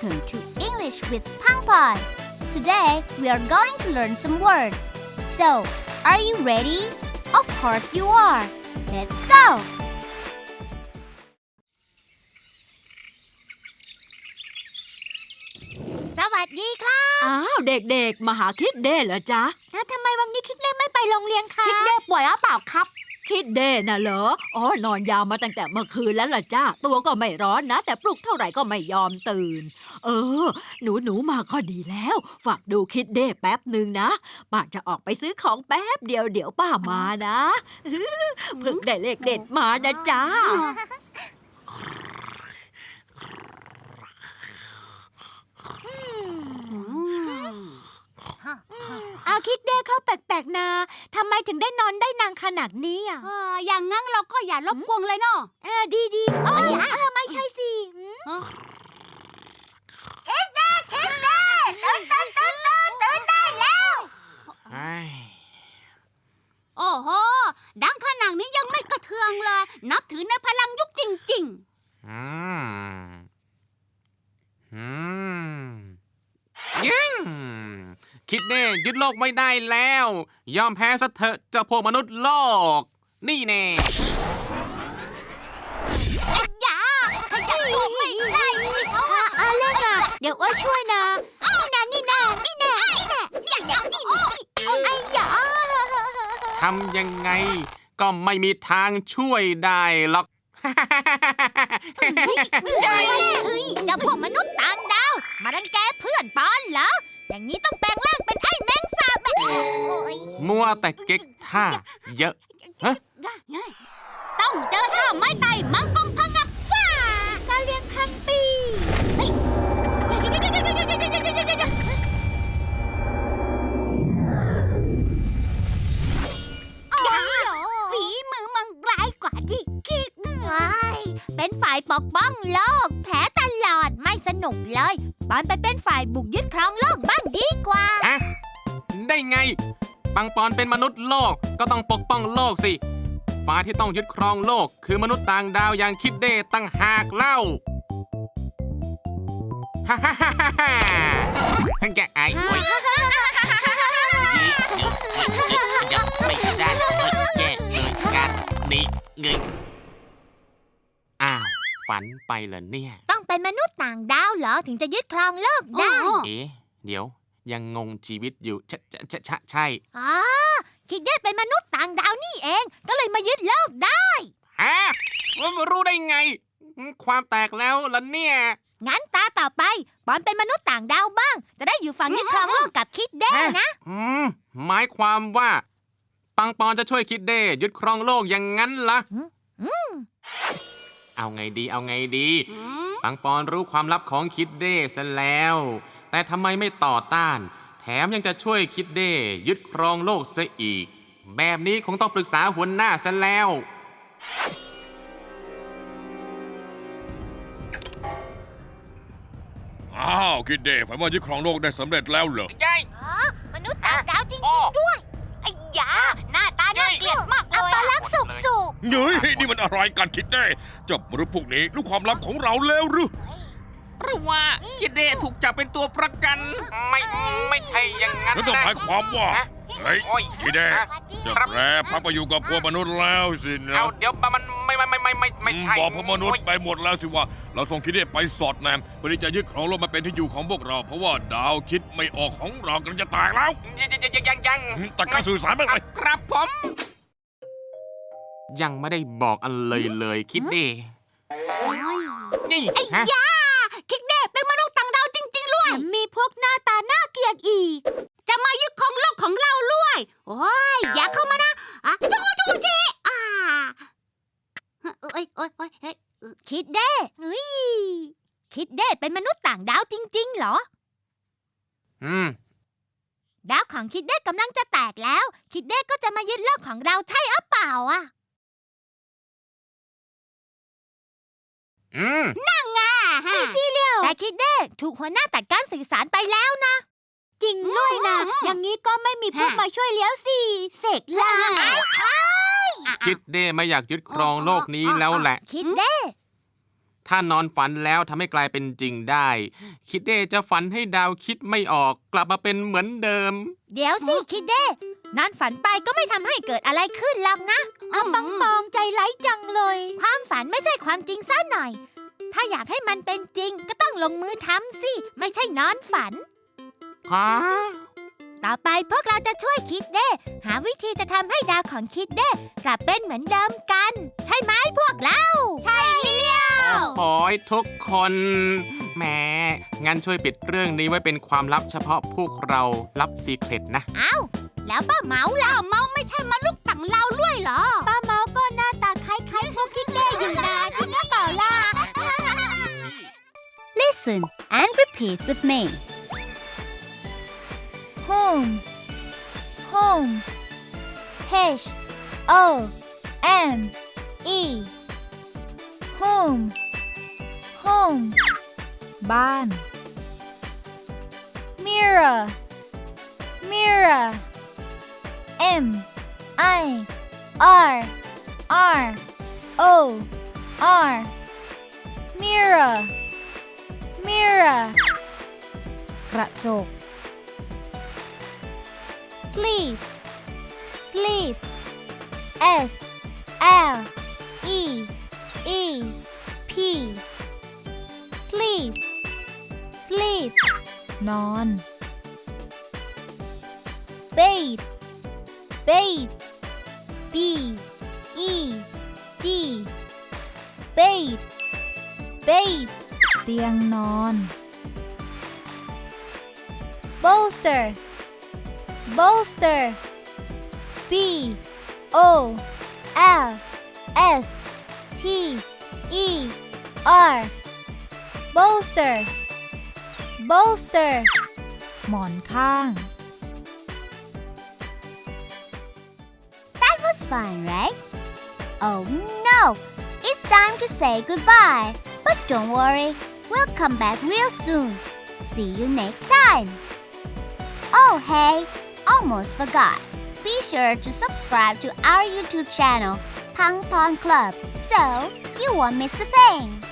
Welcome to English with Pangpon. Today we are going to learn some words. So, are you ready? Of course you are. Let's go. สวัสดีครับอ้าวเด็กๆ มาหาคิดเด้เหรอจ๊ะแล้วทำไมวันนี้คิดเล่ไม่ไปโรงเรียนคะคิดเด้ป่วยหรือเปล่าครับ คิดเด้น่ะเหรอ อ๋อ นอนยาวมาตั้งแต่เมื่อคืนแล้วล่ะจ้า ตัวก็ไม่ร้อนนะ แต่ปลุกเท่าไหร่ก็ไม่ยอมตื่น เออ หนูหนูมาก็ดีแล้ว ฝากดูคิดเด้แป๊บหนึ่งนะ ป้าจะออกไปซื้อของแป๊บเดียวเดี๋ยวป้ามานะเพิ่งได้เลขเด็ดมานะจ้า เอา คิดเด้เขาแปลกๆนะทำไมถึงได้นอนได้นานขนาดนี้อะเอออย่างงั้นเราก็อย่ารบกวนเลยเนาะเออดีดีๆเออเออไม่ใช่สิหืมไอ้โอ้โห ดังขนาดนี้ยังไม่กระเทืองเลย นับถือในพลังยุคจริง อืมอืมยิง คิดแน่ยึดโลกไม่ได้แล้ว ยอมแพ้ซะเถอะเจ้าพวกมนุษย์โลก นี่แน่ๆอย่าขยับตัวไม่ได้อีกอะอะเล่นอะเดี๋ยวอ้วยช่วยนะ นี่นะนี่นะนี่นะนี่นะอย่างอย่างนี่นะไอ้หยาทำยังไง ก็ไม่มีทางช่วยได้หรอกเอ้ยเจ้าพวกมนุษย์ต่างดาว มารังแกเพื่อนปอนเหรอ อย่างนี้ต้องแปลงร่างเป็นไอ้แมงสาบแบบโอ้ยมัวแต่เก๊กท่าเยอะต้องเจอท่าไม้ไต่มังกรพังงับฟ้าการเลี้ยงพันปีเฮ้ยอย่าฝีมือมันร้ายกว่าที่คิดว้ายเป็นฝ่ายปกป้องโลกแพ้ตลอดไม่ สนุกเลยปอนไปเป็นฝ่ายบุกยึดครองโลกบ้างดีกว่าฮะได้ไง ปังปอนเป็นมนุษย์โลกก็ต้องปกป้องโลกสิฟ้าที่ต้องยึดครองโลก คือมนุษย์ต่างดาวอย่างคิดเด้ตั้งหากเล่าฮ่าฮ่าฮ่าฮ่าฮ่าท่านแกไอ้โอ้ยยังไม่ได้แย่เลยกันนี่เงยอ้าวฝันไปเหรอเนี่ยต้อง เป็นมนุษย์ต่างดาวเหรอถึงจะยึดครองโลกได้โอ้เอ๊ะเดี๋ยวยังงงชีวิตอยู่ใช่ใช่ใช่ใช่ใช่ อ๋อ คิดได้เป็นมนุษย์ต่างดาวนี่เอง ก็เลยมายึดโลกได้ ฮะว่ารู้ได้ไง ความแตกแล้วล่ะเนี่ย งั้นตาต่อไปปอนเป็นมนุษย์ต่างดาวบ้าง จะได้อยู่ฝั่งยึดครองโลกกับคิดได้นะ อืมหมายความว่า ปังปอนจะช่วยคิดเด้ยึดครองโลกอย่างนั้นล่ะอืมเอาไงดีเอาไงดี อืม ปังปอนรู้ความลับของคิดเด้ซะแล้ว แต่ทำไมไม่ต่อต้าน แถมยังจะช่วยคิดเด้ยึดครองโลกซะอีก แบบนี้คงต้องปรึกษาหัวหน้าซะแล้ว อ้าวคิดเด้ฝันว่ายึดครองโลกได้สำเร็จแล้วเหรอยายมนุษย์ต่างดาวจริงอ้อๆด้วยไอ้ยาหน้าตาน่า เกลียดมากเลอัยปอะลักษณ์สุกสุกเฮ้ยนี่มันอะไรกันคิดเด้เจับมนุษย์พวกนี้รู้ความลับของเราแล้วหรือหรือว่าคิดเด้ถูกจับเป็นตัวประกัน ไม่ไม่ใช่อย่างนั้นแล้วต้องหมายความว่าเฮ้ยโอ้ยคิดเด้ฮะจะแปรพักไปอยู่กับพวกมนุษย์แล้วสินะเอาเดี๋ยวมันไม่ไม่ ไม่ไม่ไม่ไม่ใช่บอกพวกมนุษย์ไปหมดแล้วสิว่า เราส่งคิดเด้ไปสอดแนมเพื่อที่จะยึดครองโลกมาเป็นที่อยู่ของพวกเรา เพราะว่าดาวคิดไม่ออกของเรากำลังจะตายแล้วยังยังยังยังยังตัดการสื่อสารไปเลยครับผม ยังไม่ได้บอกอะไรเลยคิดดินี่ฮะยาคิดเด้เป็นมนุษย์ต่างดาวจริงๆด้วแถยมมีพวกหน้าตาน่าเกลียดอีก จะมายึดของโลกของเราด้วย โอ้ยอย่าเข้ามานะอะจูจูจีอ่า เอ้ยเอ้ยเอ้ยเอ้ยคิดเด้เฮ้ยคิดเด้เป็นมนุษย์ต่างดาวจริง ๆ เหรอ อืม ดาวของคิดเด้กำลังจะแตกแล้ว คิดเด้ก็จะมายึดโลกของเราใช่หรือเปล่าอะ อืมอ่าฮะอีซี่เลียวแต่คิดเด้ถูกหัวหน้าตัดการสื่อสารไปแล้วนะ จริงด้วยนะ อย่างนี้ก็ไม่มีพวกมาช่วยเลี้ยวสิ เสกลา คิดเด้ไม่อยากยึดครองโลกนี้แล้วแหละ คิดเด้ ถ้านอนฝันแล้วทำให้กลายเป็นจริงได้ คิดเด้จะฝันให้ดาวคิดไม่ออกกลับมาเป็นเหมือนเดิม เดี๋ยวสิคิดเด้ นอนฝันไปก็ไม่ทำให้เกิดอะไรขึ้นหรอกนะเอาปังปองใจร้ายจังเลย ความฝันไม่ใช่ความจริงซะหน่อย ถ้าอยากให้มันเป็นจริงก็ต้องลงมือทำสิ ไม่ใช่นอนฝัน ฮะ ต่อไปพวกเราจะช่วยคิดเด้ หาวิธีจะทำให้ดาวของคิดเด้ กลับเป็นเหมือนเดิมกัน ใช่ไหมพวกเรา ใช่เลี้ยวโอ้ยทุกคนแหมงั้นช่วยปิดเรื่องนี้ไว้เป็นความลับเฉพาะพวกเราลับซีเครตนะเอ้าแล้วป้าเมาล่ะเมาไม่ใช่มาลูกตังเราด้วยเหรอ ป้าเมาก็หน้าตาคล้ายๆพวกคิดเด้อยู่นะจริงหรือเปล่าล่ะ Listen and repeat with me. home home H O M E home home บ้าน mirror mirror M I R R O R mirror mirror กระจก sleep sleep S L E E P sleep sleep นอน bathe bathe B E D bathe bathe เตียงนอน bolster bolster B O L S T E R bolster bolster หมอนข้าง That was fun, right? Oh no! It's time to say goodbye. But don't worry, we'll come back real soon. See you next time. Oh, hey, almost forgot. Be sure to subscribe to our YouTube channel, Pang Pong Club, so you won't miss a thing.